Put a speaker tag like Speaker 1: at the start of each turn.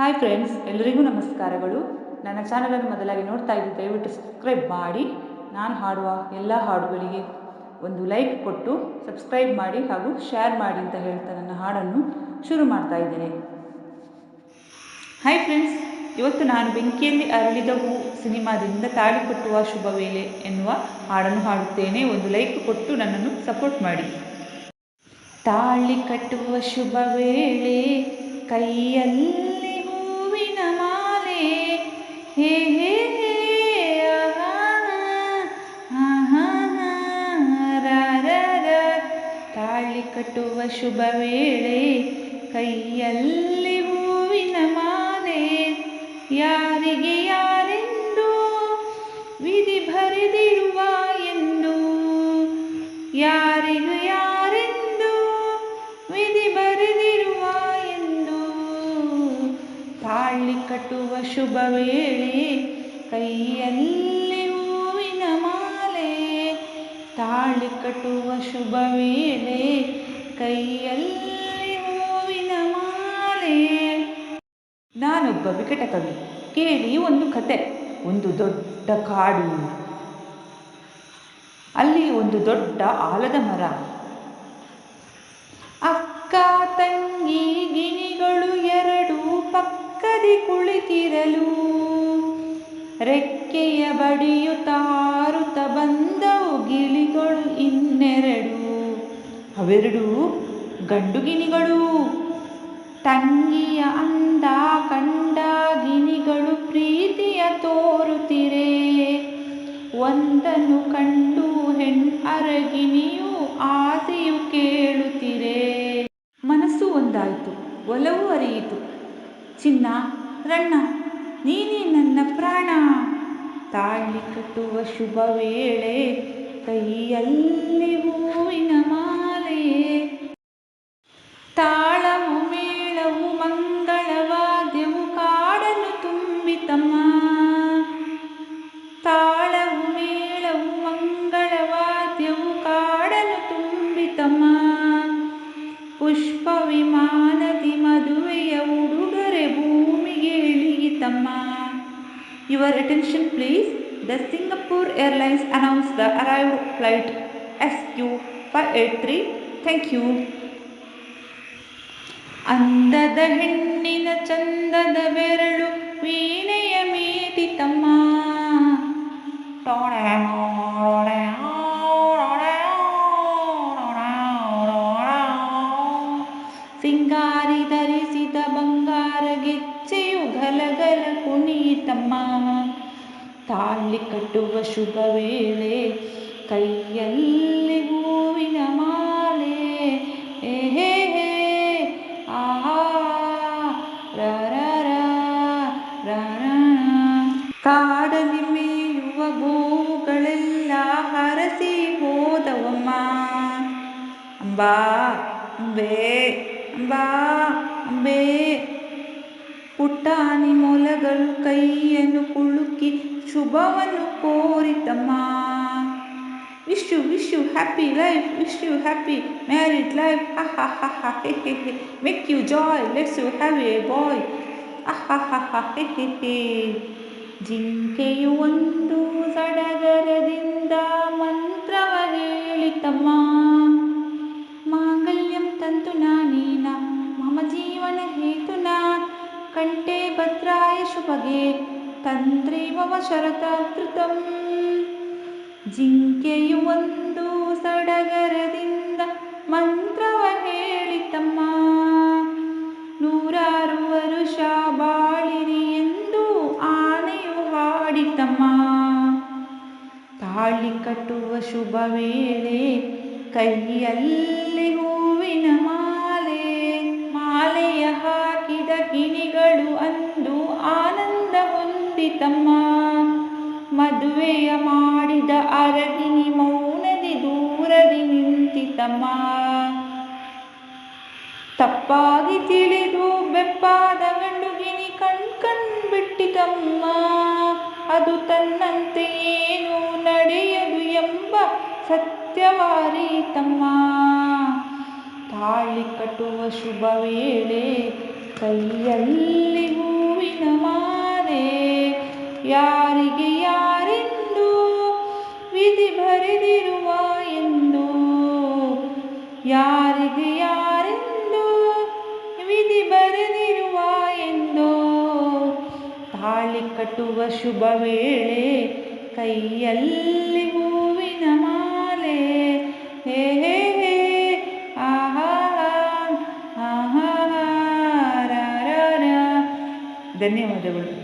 Speaker 1: Hi friends ಎಲ್ಲರಿಗೂ ನಮಸ್ಕಾರಗಳು. ನನ್ನ ಚಾನಲನ್ನು ಮೊದಲಾಗಿ ನೋಡ್ತಾ ಇದ್ದು, ದಯವಿಟ್ಟು ಸಬ್ಸ್ಕ್ರೈಬ್ ಮಾಡಿ. ನಾನು ಹಾಡುವ ಎಲ್ಲ ಹಾಡುಗಳಿಗೆ ಒಂದು ಲೈಕ್ ಕೊಟ್ಟು ಸಬ್ಸ್ಕ್ರೈಬ್ ಮಾಡಿ ಹಾಗೂ ಶೇರ್ ಮಾಡಿ ಅಂತ ಹೇಳ್ತಾ ನನ್ನ ಹಾಡನ್ನು ಶುರು ಮಾಡ್ತಾ ಇದ್ದೇನೆ. ಹಾಯ್ ಫ್ರೆಂಡ್ಸ್ ಇವತ್ತು ನಾನು ಬೆಂಕಿಯಲ್ಲಿ ಅರಳಿದ ಹೂ ಸಿನಿಮಾದಿಂದ ತಾಳಿ ಕಟ್ಟುವ ಶುಭ ವೇಳೆ ಎನ್ನುವ ಹಾಡನ್ನು ಹಾಡುತ್ತೇನೆ. ಒಂದು ಲೈಕ್ ಕೊಟ್ಟು ನನ್ನನ್ನು ಸಪೋರ್ಟ್ ಮಾಡಿ. ತಾಳಿ ಕಟ್ಟುವ ಶುಭ ವೇಳೆ ಕೈಯಲ್ಲಿ ಕಟ್ಟುವ ಶುಭ ವೇಳೆ ಕೈಯಲ್ಲಿ ಹೂವಿನ ಮಾಲೆ ಯಾರಿಗೆ ಯಾರೆಂದು ವಿಧಿ ಬರೆದಿರುವ ಎಂದು? ಯಾರಿಗೂ ಯಾರೆಂದು ವಿಧಿ ಬರೆದಿರುವ ಎಂದು? ತಾಳಿ ಕಟ್ಟುವ ಶುಭ ವೇಳೆ ಕೈಯಲ್ಲಿ ಹೂವಿನ ಮಾಲೆ ತಾಳಿ ಕಟ್ಟುವ ಶುಭ ವೇಳೆ ಕೈಯಲ್ಲಿ ಹೂವಿನ ಮಾಲೆ. ನಾನೊಬ್ಬ ವಿಕಟ ಕವಿ, ಕೇಳಿ ಒಂದು ಕತೆ, ಒಂದು ದೊಡ್ಡ ಕಾಡು. ಅಲ್ಲಿ ಒಂದು ದೊಡ್ಡ ಆಲದ ಮರ. ಅಕ್ಕ ತಂಗಿ ಗಿಣಿಗಳು ಎರಡು ಪಕ್ಕದಿ ಕುಳಿತಿರಲು. ರೆಕ್ಕೆಯ ಬಡಿಯುತ್ತಾರುತ್ತ ಬಂದವು ಗಿಳಿಗಳು ಇನ್ನೆರಡು. ಅವೆರಡು ಗಂಡು ಗಿಣಿಗಳು ತಂಗಿಯ ಅಂದ ಕಂಡ ಗಿನಿಗಳು ಪ್ರೀತಿಯ ತೋರುತ್ತಿರೆ. ಒಂದನ್ನು ಕಂಡು ಹೆಣ್ ಅರಗಿಣಿಯು ಆಸೆಯು ಕೇಳುತ್ತಿರೆ. ಮನಸ್ಸು ಒಂದಾಯಿತು, ಒಲವು ಅರಿಯಿತು. ಚಿನ್ನ, ರಣ್ಣ, ನೀನೇ ನನ್ನ ಪ್ರಾಣ. ತಾಳಿ ಕಟ್ಟುವ ಶುಭ ವೇಳೆ ಕೈಯಲ್ಲಿ ಹೂವಿನ ಮಾಲೆ ತಾಳವು ಮೇಳವು ಮಂಗಳವಾದ್ಯವು ಕಾಡನ್ನು ತುಂಬಿತಮ್ಮ. ತಾಳವು ಮೇಳವು ಮಂಗಳವಾದ್ಯವು ಕಾಡನ್ನು ತುಂಬಿತಮ್ಮ. ಪುಷ್ಪ ವಿಮಾನದಿ ಮದುವೆಯ ಉಡುಗೊರೆ ಭೂಮಿಗೆ ಇಳಿಯಿತಮ್ಮ. Your attention please the Singapore airlines announce the arrive flight S Q five eight three thank you ಅಂದದ ಹೆಣ್ಣಿನ ಚಂದದ ಬೆರಳು ವೀಣೆಯ ಮೀಟಿತಮ್ಮ ಸಿಂಗಾರಿ ಧರಿಸಿದ ಬಂಗಾರ ಗೆಚ್ಚೆಯು ಗಲಗಲ ಕುಣಿತಮ್ಮ ತಾಳಿ ಕಟ್ಟುವ ಶುಭ ವೇಳೆ ಕೈಯಲ್ಲಿ ಕಾಡಲಿ ಮೇಯುವ ಗೋವುಗಳೆಲ್ಲ ಹರಸಿ ಹೋದವಮ್ಮ. ಅಂಬಾ, ಅಂಬೇ ಅಂಬಾ, ಅಂಬೇ. ಪುಟ್ಟಾಣಿ ಮೊಲಗಳು ಕೈಯನ್ನು ಕುಳುಕಿ ಶುಭವನ್ನು ಕೋರಿತಮ್ಮ. Wish you wish you happy life wish you happy married life ಹಾ ಹಾ ಹಾ ಹೆ make you joy let's you have a boy ಹೆ ಹೆ ಹೆ ಜಿಂಕೆಯು ಒಂದು ಸಡಗರದಿಂದ ಮಂತ್ರವ ಹೇಳಿತಮ್ಮ. ಮಾಂಗಲ್ಯಂ ತಂತು ನಾನೇನ ಮಮ ಜೀವನ ಹೇತುನ ಕಂಠೆ ಭದ್ರಾಯ ಶುಭಗೆ ತಂತ್ರಿ ಮಮ ಶರತಾಕೃತಂ ಜಿಂಕೆಯು ಒಂದು ಸಡಗರದಿಂದ ಮಂತ್ರವ ತಾಳಿ ಕಟ್ಟುವ ಶುಭ ವೇಳೆ, ಕೈಯಲ್ಲಿ ಹೂವಿನ ಮಾಲೆ, ಮಾಲೆಯ ಹಾಕಿದ ಗಿಣಿಗಳು ಅಂದು ಆನಂದ ಹೊಂದಿತಮ್ಮ ಮದುವೆಯ ಮಾಡಿದ ಅರಗಿನಿ ಮೌನದಿ ದೂರದಿ ನಿಂತಿತಮ್ಮ ತಪ್ಪಾಗಿ ತಿಳಿದು ಬೆಪ್ಪಾದ ಗಂಡು ಗಿಣಿ ಕಣ್ ಕಣ್ ಬಿಟ್ಟಿತಮ್ಮ ಅದು ತನ್ನಂತೆ ನಡೆಯದು ಎಂಬ ಸತ್ಯವಾರೀತಮ್ಮ ತಾಳಿ ಕಟ್ಟುವ ಶುಭ ವೇಳೆ ಕೈಯಲ್ಲಿ ಹೂ ಯಾರಿಗೆ ಯಾರೆಂದು ವಿಧಿ ಬರೆದಿರುವ ಎಂದು. ಯಾರಿಗೆ ಯಾರೆಂದು ವಿಧಿ ಬರೆದಿರುವ ಎಂದು. ತಾಳಿ ಕಟ್ಟುವ ಶುಭ ವೇಳೆ ಕೈಯಲ್ಲಿ ಹೂವಿನ ಮಾಲೆ. ಹೇ ಹೇ ಹೇ ಆಹಾ ಆಹಾ ಧನ್ಯವಾದಗಳು.